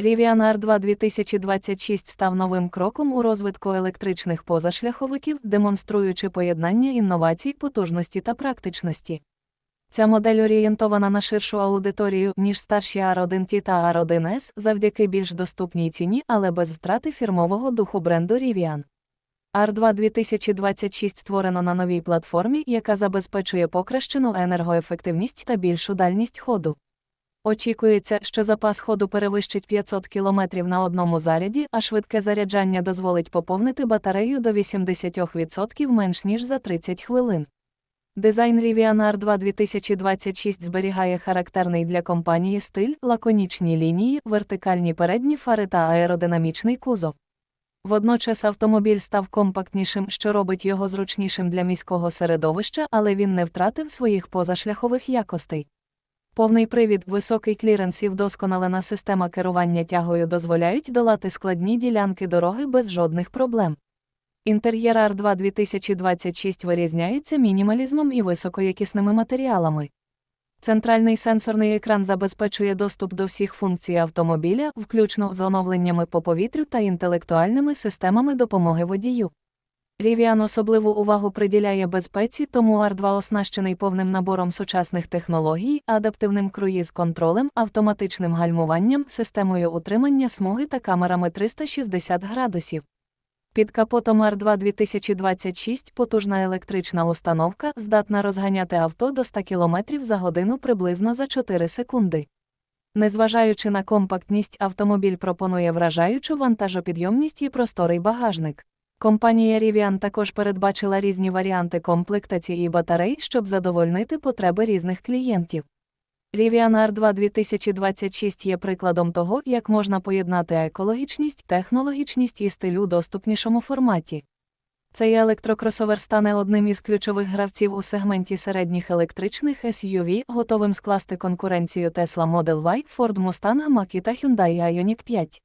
Rivian R2 2026 став новим кроком у розвитку електричних позашляховиків, демонструючи поєднання інновацій, потужності та практичності. Ця модель орієнтована на ширшу аудиторію, ніж старші R1T та R1S завдяки більш доступній ціні, але без втрати фірмового духу бренду Rivian. R2 2026 створено на новій платформі, яка забезпечує покращену енергоефективність та більшу дальність ходу. Очікується, що запас ходу перевищить 500 км на одному заряді, а швидке заряджання дозволить поповнити батарею до 80% менш ніж за 30 хвилин. Дизайн Rivian R2 2026 зберігає характерний для компанії стиль, лаконічні лінії, вертикальні передні фари та аеродинамічний кузов. Водночас автомобіль став компактнішим, що робить його зручнішим для міського середовища, але він не втратив своїх позашляхових якостей. Повний привід, високий кліренс і вдосконалена система керування тягою дозволяють долати складні ділянки дороги без жодних проблем. Інтер'єр R2 2026 вирізняється мінімалізмом і високоякісними матеріалами. Центральний сенсорний екран забезпечує доступ до всіх функцій автомобіля, включно з оновленнями по повітрю та інтелектуальними системами допомоги водію. Rivian особливу увагу приділяє безпеці, тому R2 оснащений повним набором сучасних технологій, адаптивним круїз-контролем, автоматичним гальмуванням, системою утримання смуги та камерами 360 градусів. Під капотом R2 2026 потужна електрична установка здатна розганяти авто до 100 км за годину приблизно за 4 секунди. Незважаючи на компактність, автомобіль пропонує вражаючу вантажопідйомність і просторий багажник. Компанія Rivian також передбачила різні варіанти комплектації батарей, щоб задовольнити потреби різних клієнтів. Rivian R2 2026 є прикладом того, як можна поєднати екологічність, технологічність і стиль у доступнішому форматі. Цей електрокросовер стане одним із ключових гравців у сегменті середніх електричних SUV, готовим скласти конкуренцію Tesla Model Y, Ford Mustang Mach-E та Hyundai Ioniq 5.